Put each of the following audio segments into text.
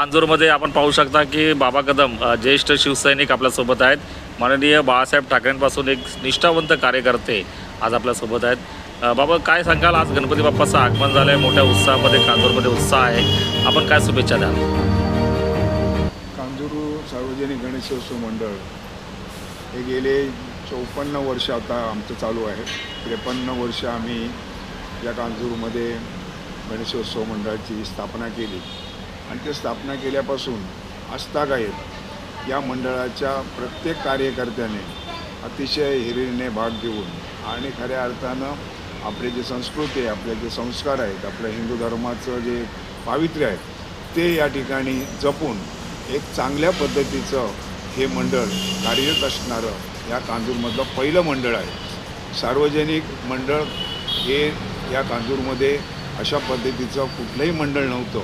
कांजूरमध्ये आपण पाहू शकता की बाबा कदम ज्येष्ठ शिवसैनिक आपल्यासोबत आहेत. माननीय बाळासाहेब ठाकरेंपासून एक निष्ठावंत कार्यकर्ते आज आपल्यासोबत आहेत. बाबा काय सांगाल? आज गणपती बाप्पाचं आगमन झालं आहे मोठ्या उत्साहामध्ये कांजूरमध्ये उत्साह आहे. आपण काय शुभेच्छा द्याल? कांजूरू सार्वजनिक गणेशोत्सव मंडळ हे गेले चौपन्न वर्ष आता आमचं चालू आहे. त्रेपन्न वर्ष आम्ही या कांजूरमध्ये गणेशोत्सव मंडळाची स्थापना केली. आणि ते स्थापना केल्यापासून आजतागायत या मंडळाच्या प्रत्येक कार्यकर्त्याने अतिशय हिरिरीने भाग घेऊन आणि खऱ्या अर्थानं आपले जे संस्कृती आहे आपले जे संस्कार आहेत आपल्या हिंदू धर्माचं जे पावित्र्य आहे ते या ठिकाणी जपून एक चांगल्या पद्धतीचं हे मंडळ कार्यरत असणारं या कांजूरमधलं पहिलं मंडळ आहे. सार्वजनिक मंडळ हे या कांजूरमध्ये अशा पद्धतीचं कुठलंही मंडळ नव्हतं.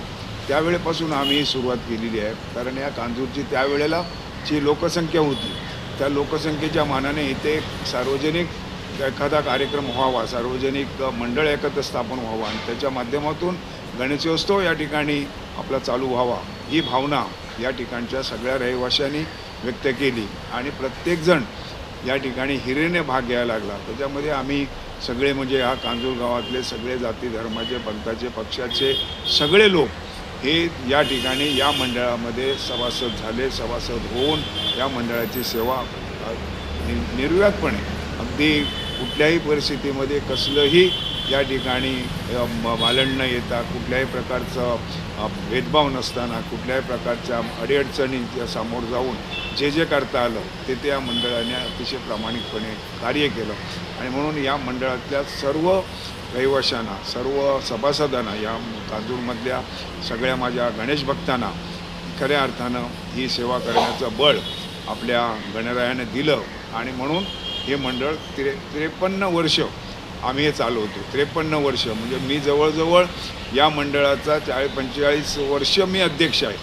त्यावेळेपासून आम्ही सुरुवात केलेली आहे. कारण या कांजूरची त्यावेळेला जी लोकसंख्या होती त्या लोकसंख्येच्या मानाने इथे सार्वजनिक एखादा कार्यक्रम व्हावा सार्वजनिक मंडळ एकत्र स्थापन व्हावं आणि त्याच्या माध्यमातून गणेशोत्सव या ठिकाणी आपला चालू व्हावा ही भावना या ठिकाणच्या सगळ्या रहिवाशांनी व्यक्त केली. आणि प्रत्येकजण या ठिकाणी हिरेने भाग घ्यायला लागला. त्याच्यामध्ये आम्ही सगळे म्हणजे ह्या कांजूर गावातले सगळे जाती धर्माचे पंथाचे पक्षाचे सगळे लोक हे या ठिकाणी या मंडळामध्ये सभासद झाले सभासद होऊन या मंडळाची सेवा नि- निर्व्यातपणे अगदी कुठल्याही परिस्थितीमध्ये कसलंही या ठिकाणी मालन न येता कुठल्याही प्रकारचं भेदभाव नसताना कुठल्याही प्रकारच्या अडीअडचणींच्या सामोर जाऊन जे जे करता आलं ते ते या मंडळाने अतिशय प्रामाणिकपणे कार्य केलं. आणि म्हणून या मंडळातल्या सर्व रहिवाशांना सर्व सभासदांना या कांजूरमधल्या सगळ्या माझ्या गणेश भक्तांना खऱ्या अर्थानं ही सेवा करण्याचं बळ आपल्या गणरायाने दिलं. आणि म्हणून हे मंडळ त्रे त्रेपन्न वर्ष आम्ही हे चालवतो. त्रेपन्न वर्ष म्हणजे मी जवळजवळ या मंडळाचा चाळीस पंचेचाळीस वर्ष मी अध्यक्ष आहे.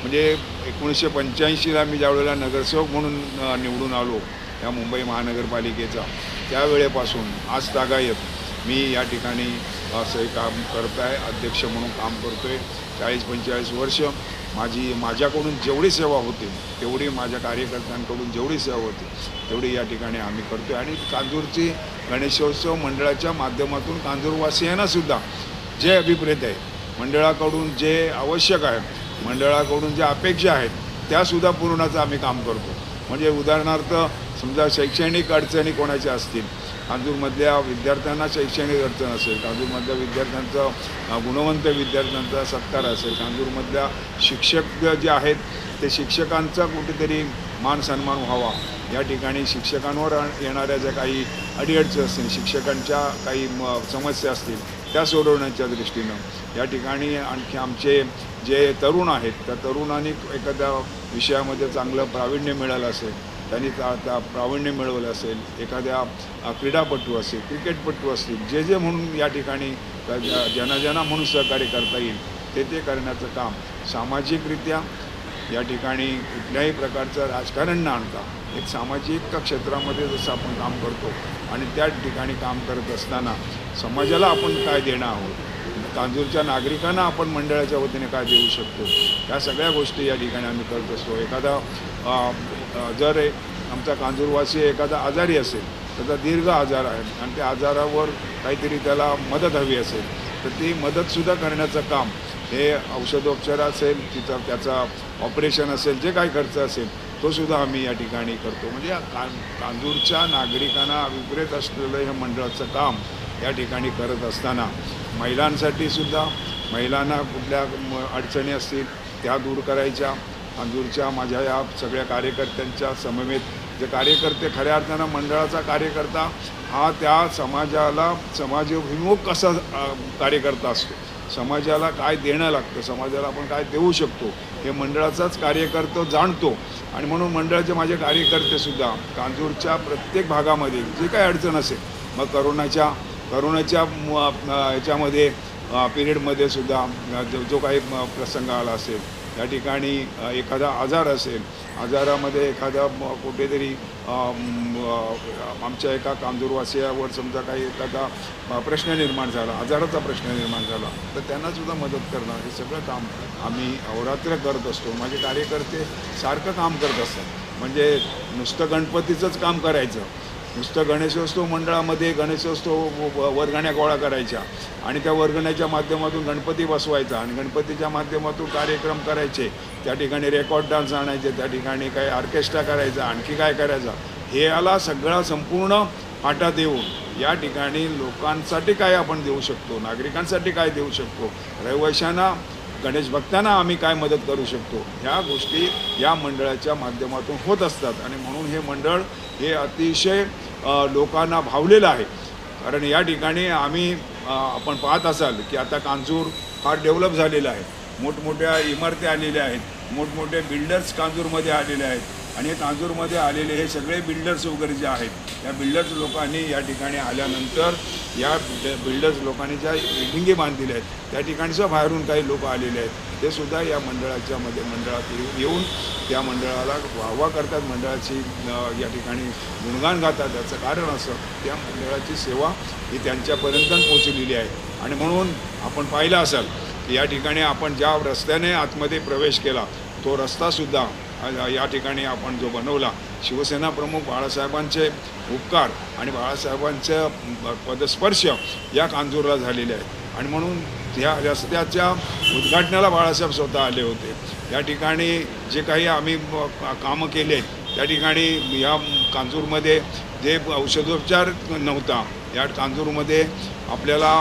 म्हणजे एकोणीसशे पंच्याऐंशीला मी ज्यावेळेला नगरसेवक म्हणून निवडून आलो या मुंबई महानगरपालिकेचा त्यावेळेपासून आज तागायत मी या ठिकाणी असं हे काम करत आहे अध्यक्ष म्हणून काम करतो आहे चाळीस पंचेचाळीस वर्ष माझी माझ्याकडून जेवढी सेवा होते तेवढी माझ्या कार्यकर्त्यांकडून जेवढी सेवा होते तेवढी या ठिकाणी आम्ही करतो आहे आणि कांजूरची गणेशोत्सव मंडळाच्या माध्यमातून कांजूरवासियांनासुद्धा जे अभिप्रेत आहे. मंडळाकडून जे आवश्यक आहे मंडळाकडून ज्या अपेक्षा आहेत त्यासुद्धा पूर्णाचं आम्ही काम करतो. म्हणजे उदाहरणार्थ समजा शैक्षणिक अडचणी कोणाच्या असतील कांजूरमधल्या विद्यार्थ्यांना शैक्षणिक अडचण असेल कांजूरमधल्या विद्यार्थ्यांचं गुणवंत विद्यार्थ्यांचा सत्कार असेल कांजूरमधल्या शिक्षक जे आहेत ते शिक्षकांचा कुठेतरी मान सन्मान व्हावा. या ठिकाणी शिक्षकांवर येणाऱ्या ज्या काही अडीअडचणी असतील शिक्षकांच्या काही म समस्या असतील त्या सोडवण्याच्या दृष्टीनं या ठिकाणी आणखी आमचे जे तरुण आहेत त्या तरुणांनी एखाद्या विषयामध्ये चांगलं प्रावीण्य मिळालं असेल त्यांनी त्या त्या प्रावीण्य मिळवलं असेल एखाद्या क्रीडापटू असेल क्रिकेटपटू असतील जे जे म्हणून या ठिकाणी ज्यांना ज्यांना म्हणून सहकार्य करता येईल ते ते करण्याचं काम सामाजिकरित्या या ठिकाणी कुठल्याही प्रकारचं राजकारण न आणता एक सामाजिक क्षेत्रामध्ये जसं आपण काम करतो आणि त्या ठिकाणी काम करत असताना समाजाला आपण काय देणं आहोत? कांजूरच्या नागरिकांना आपण मंडळाच्या वतीने काय देऊ शकतो? या सगळ्या गोष्टी या ठिकाणी आम्ही करत असतो. एखादा जर एक आमचा कांजूरवासी एखादा आजारी असेल त्याचा दीर्घ आजार आहे. आणि त्या आजारावर काहीतरी त्याला मदत हवी असेल तर ती मदतसुद्धा करण्याचं काम हे औषधोपचार असेल तिचा त्याचा ऑपरेशन असेल जे काही खर्च असेल तो सुद्धा आम्ही या ठिकाणी करतो. म्हणजे का कां कांजूरच्या नागरिकांना अभिप्रेत असलेलं हे मंडळाचं काम या ठिकाणी करत असताना महिलांसाठी सुद्धा महिलांना कुठल्या म- अडचणी असतील त्या दूर करायच्या. अंजूरच्या माझ्या या सगळ्या कार्यकर्त्यांच्या समवेत. जे कार्यकर्ते खऱ्या अर्थानं मंडळाचा कार्यकर्ता हा त्या समाजाला समाजभिमुख कसा कार्यकर्ता असतो? समाजाला काय देणं लागतं? समाजाला आपण काय देऊ शकतो? हे मंडळाचाच कार्यकर्ता जाणतो. आणि म्हणून मंडळाचे माझे कार्यकर्तेसुद्धा कांजूरच्या प्रत्येक भागामध्ये जे काही अडचण असेल मग करोनाच्या करोनाच्या याच्यामध्ये पिरियडमध्ये सुद्धा जो जो काही प्रसंग आला असेल या ठिकाणी एखादा आजार असेल आजारामध्ये एखादा कुठेतरी आमच्या एका कांदूरवासियावर समजा काही एखादा प्रश्न निर्माण झाला आजाराचा प्रश्न निर्माण झाला तर त्यांनासुद्धा मदत करणं हे सगळं काम आम्ही अहोरात्र करत असतो. माझे कार्यकर्ते सारखं काम करत असतात. म्हणजे नुसतं गणपतीचंच काम करायचं नुसतं गणेशोत्सव मंडळामध्ये गणेशोत्सव व- वर्गण्या गोळा करायच्या आणि त्या वर्गण्याच्या माध्यमातून गणपती बसवायचा आणि गणपतीच्या माध्यमातून कार्यक्रम करायचे. त्या ठिकाणी रेकॉर्ड डान्स आणायचे त्या ठिकाणी काही ऑर्केस्ट्रा करायचा आणखी काय करायचा? हे याला सगळा संपूर्ण फाटा देऊन या ठिकाणी लोकांसाठी काय आपण देऊ शकतो नागरिकांसाठी काय देऊ शकतो रहिवाशांना गणेश भक्तांना आम्ही काय मदत करू शकतो? ह्या गोष्टी या मंडळाच्या माध्यमातून होत असतात आणि म्हणून हे मंडळ हे अतिशय लोकांना भावलेलं आहे. कारण या ठिकाणी आम्ही आपण पाहत असाल की आता कांजूर फार डेव्हलप झालेलं आहे. मोठमोठ्या इमारती आलेल्या आहेत. मोठमोठे बिल्डर्स कांजूरमध्ये आलेले आहेत. आणि कांजूरमध्ये आलेले हे सगळे बिल्डर्स वगैरे जे आहेत या बिल्डर्स लोकांनी या ठिकाणी आल्यानंतर या बिल्डर्स लोकांनी ज्या बिल्डिंगी बांधलेल्या आहेत त्या ठिकाणी बाहेरून काही लोक आलेले आहेत. ते सुद्धा या मंडळाच्या मध्ये मंडळात येऊन त्या मंडळाला वाहवा करतात. मंडळाची या ठिकाणी गुणगान गातात. त्याचं कारण असं त्या मंडळाची सेवा ही त्यांच्यापर्यंत पोचलेली आहे. आणि म्हणून आपण पाहिलं असाल की या ठिकाणी आपण ज्या रस्त्याने आतमध्ये प्रवेश केला तो रस्तासुद्धा या ठिकाणी आपण जो बनवला शिवसेना प्रमुख बाळासाहेबांचे उपकार आणि बाळासाहेबांचं प- पदस्पर्श या कांजूरला झालेले आहेत आणि म्हणून ह्या रस्त्याच्या उद्घाटनाला बाळासाहेब स्वतः आले होते. या ठिकाणी जे काही आम्ही कामं केले त्या ठिकाणी या कांजूरमध्ये जे औषधोपचार नव्हता या कांजूरमध्ये आपल्याला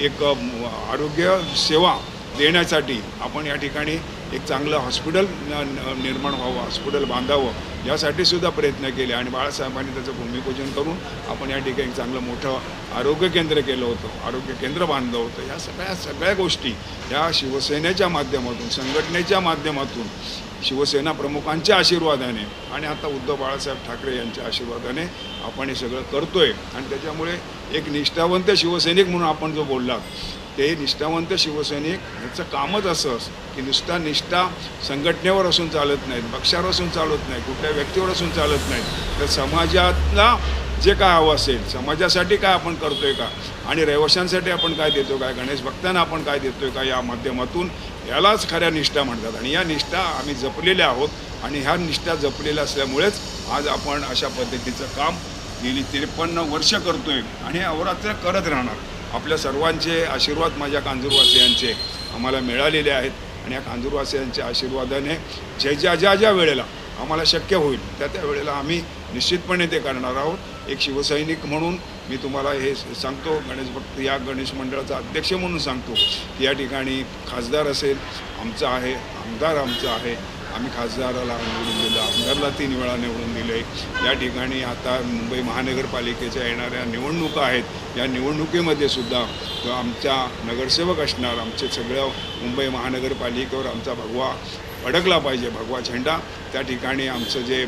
एक आरोग्य सेवा देण्यासाठी आपण या ठिकाणी एक चांगलं हॉस्पिटल न- निर्माण व्हावं हॉस्पिटल बांधावं यासाठी सुद्धा प्रयत्न केले आणि बाळासाहेबांनी त्याचं भूमिपूजन करून आपण या ठिकाणी एक चांगलं मोठं आरोग्य केंद्र केलं होतं आरोग्य केंद्र बांधलं होतं. या सगळ्या सगळ्या गोष्टी या शिवसेनेच्या माध्यमातून संघटनेच्या माध्यमातून शिवसेना प्रमुखांच्या आशीर्वादाने आणि आता उद्धव बाळासाहेब ठाकरे यांच्या आशीर्वादाने आपण हे सगळं करतोय. आणि त्याच्यामुळे एक निष्ठावंत शिवसैनिक म्हणून आपण जो बोलला ते निष्ठावंत शिवसैनिक ह्याचं कामच असं की नुसता निष्ठा संघटनेवर असून चालत नाहीत पक्षावर असून चालत नाही कुठल्या व्यक्तीवर असून चालत नाही तर समाजातला जे काय हवं असेल समाजासाठी काय आपण करतोय का? आणि रहिवाशांसाठी आपण काय देतो काय? गणेश भक्तांना आपण काय देतोय का? या माध्यमातून यालाच खऱ्या निष्ठा म्हणतात. आणि या निष्ठा आम्ही जपलेल्या आहोत. आणि ह्या निष्ठा जपलेल्या असल्यामुळेच आज आपण अशा पद्धतीचं काम गेली त्रेपन्न वर्ष करतोय. आणि हे करत राहणार. आपल्या सर्वांचे आशीर्वाद माझ्या कांजूरवासियांचे आम्हाला मिळालेले आहेत. आणि या कांजूरवासियांच्या आशीर्वादाने ज्या ज्या ज्या ज्या वेळेला आम्हाला शक्य होईल त्या त्या वेळेला आम्ही निश्चितपणे ते करणार आहोत. एक शिवसैनिक म्हणून मी तुम्हाला हे सांगतो गणेश भक्त या गणेश मंडळाचा अध्यक्ष म्हणून सांगतो की या ठिकाणी खासदार असेल आमचा आहे आमदार आमचा आहे. आम्ही खासदाराला निवडून दिलं आमदारला तीन वेळा निवडून दिले या ठिकाणी आता मुंबई महानगरपालिकेच्या येणाऱ्या निवडणुका आहेत. या निवडणुकीमध्ये सुद्धा आमच्या नगरसेवक असणार आमचे सगळं मुंबई महानगरपालिकेवर आमचा भगवा अडकला पाहिजे भगवा झेंडा. त्या ठिकाणी आमचं जे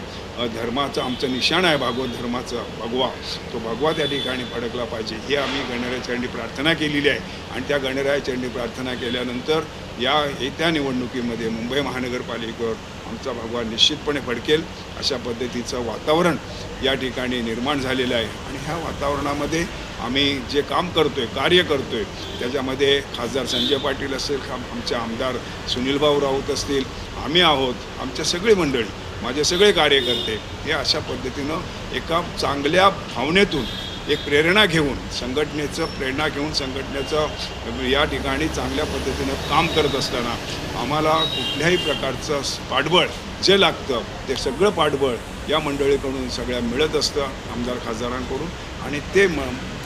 धर्माचं आमचं निशाण आहे भागवत धर्माचं भगवा तो भगवा त्या ठिकाणी फडकला पाहिजे. हे आम्ही गणरायाचरणी प्रार्थना केलेली आहे. आणि त्या गणरायाचरणी प्रार्थना केल्यानंतर या येत्या निवडणुकीमध्ये मुंबई महानगरपालिकेवर आमचा भगवा निश्चितपणे फडकेल अशा पद्धतीचं वातावरण या ठिकाणी निर्माण झालेलं आहे. आणि ह्या वातावरणामध्ये आम्ही जे काम करतो आहे कार्य करतो आहे त्याच्यामध्ये खासदार संजय पाटील असेल आमच्या आमचे आमदार सुनीलभाऊ राऊत असतील आम्ही आहोत आमच्या सगळी मंडळी माझे सगळे कार्यकर्ते हे अशा पद्धतीनं एका चांगल्या भावनेतून एक प्रेरणा घेऊन संघटनेचं प्रेरणा घेऊन संघटनेचं या ठिकाणी चांगल्या पद्धतीनं काम करत असताना आम्हाला कुठल्याही प्रकारचं पाठबळ जे लागतं ते सगळं पाठबळ या मंडळीकडून सगळ्या मिळत असतं आमदार खासदारांकडून. आणि ते म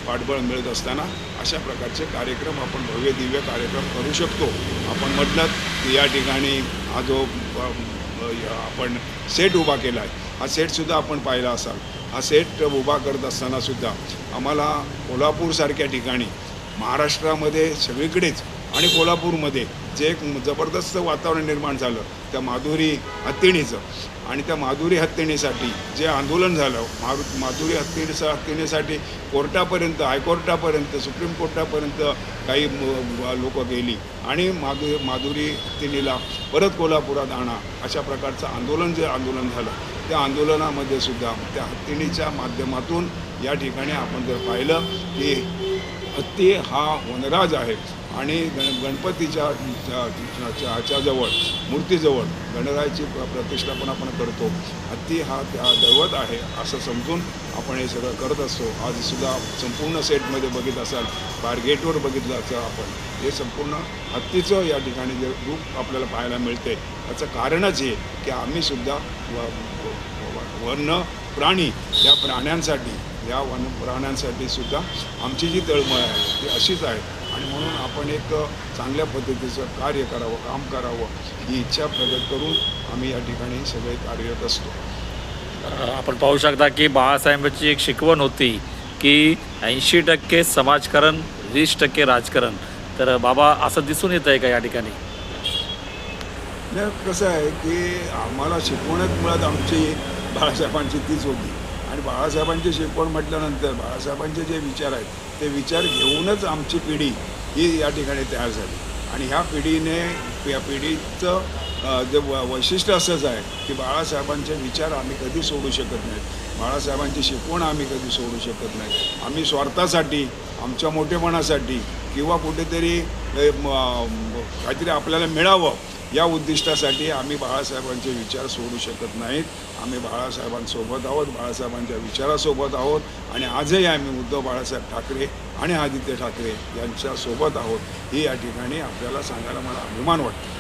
पाठबळ मिळत असताना अशा प्रकारचे कार्यक्रम आपण भव्य दिव्य कार्यक्रम करू शकतो. आपण म्हटलं की या ठिकाणी हा जो आपण सेट उभा केला आहे हा सेटसुद्धा आपण पाहिला असाल. हा सेट उभा करत असतानासुद्धा आम्हाला कोल्हापूरसारख्या ठिकाणी महाराष्ट्रामध्ये सगळीकडेच आणि कोल्हापूरमध्ये जे एक जबरदस्त वातावरण निर्माण झालं त्या माधुरी हत्तीणीचं. आणि त्या माधुरी हत्तीणीसाठी जे आंदोलन झालं मारु माधुरी हत्तीणीचं हत्तीणीसाठी कोर्टापर्यंत हायकोर्टापर्यंत सुप्रीम कोर्टापर्यंत काही लोक गेली. आणि माधु माधुरी हत्तीणीला परत कोल्हापुरात आणा अशा प्रकारचं आंदोलन जे आंदोलन झालं त्या आंदोलनामध्ये सुद्धा त्या हत्तीणीच्या माध्यमातून या ठिकाणी आपण जर पाहिलं की हत्ती हा वनराज आहे. आणि गण गणपतीच्या जवळ च्या- ह्याच्याजवळ मूर्तीजवळ गणरायाची प्र- प्रतिष्ठापन आपण करतो. हत्ती हा त्या दैवत आहे असं समजून आपण हे सगळं करत असतो. आज सुद्धा संपूर्ण सेटमध्ये बघित असाल बाहेर गेटवर बघितलं असं आपण हे संपूर्ण हत्तीचं या ठिकाणी जे रूप आपल्याला पाहायला मिळते. याचं कारणच हे की आम्हीसुद्धा व व- वन्य प्राणी या प्राण्यांसाठी या वन प्राण्यांसाठी सुद्धा आमची जी तळमळ आहे ती अशीच आहे. आणि म्हणून आपण एक चांगल्या पद्धतीचं कार्य करावं काम करावं ही इच्छा प्रगट करून आम्ही या ठिकाणी सगळे कार्यरत असतो. आपण पाहू शकता की बाळासाहेबांची एक शिकवण होती की ऐंशी टक्के समाजकारण वीस टक्के राजकारण. तर बाबा असं दिसून येत आहे का या ठिकाणी? कसं आहे की आम्हाला शिकवणच मुळात आमची बाळासाहेबांची तीच होती. आणि बाळासाहेबांची शिकवण म्हटल्यानंतर बाळासाहेबांचे जे विचार आहेत ते विचार घेऊनच आमची पिढी ही या ठिकाणी तयार झाली. आणि ह्या पिढीने या पिढीचं जे व वैशिष्ट्य असंच आहे की बाळासाहेबांचे विचार आम्ही कधी सोडू शकत नाहीत. बाळासाहेबांची शिकवण आम्ही कधी सोडू शकत नाही आम्ही स्वार्थासाठी आमच्या मोठेपणासाठी किंवा कुठेतरी काहीतरी आपल्याला मिळावं या उद्दिष्टासाठी आम्ही बाळासाहेबांचे विचार सोडू शकत नाहीत. आम्ही बाळासाहेबांसोबत आहोत बाळासाहेबांच्या विचारासोबत आहोत आणि आजही आम्ही उद्धव बाळासाहेब ठाकरे आणि आदित्य ठाकरे यांच्यासोबत आहोत. ही या ठिकाणी आपल्याला सांगायला मला अभिमान वाटतो.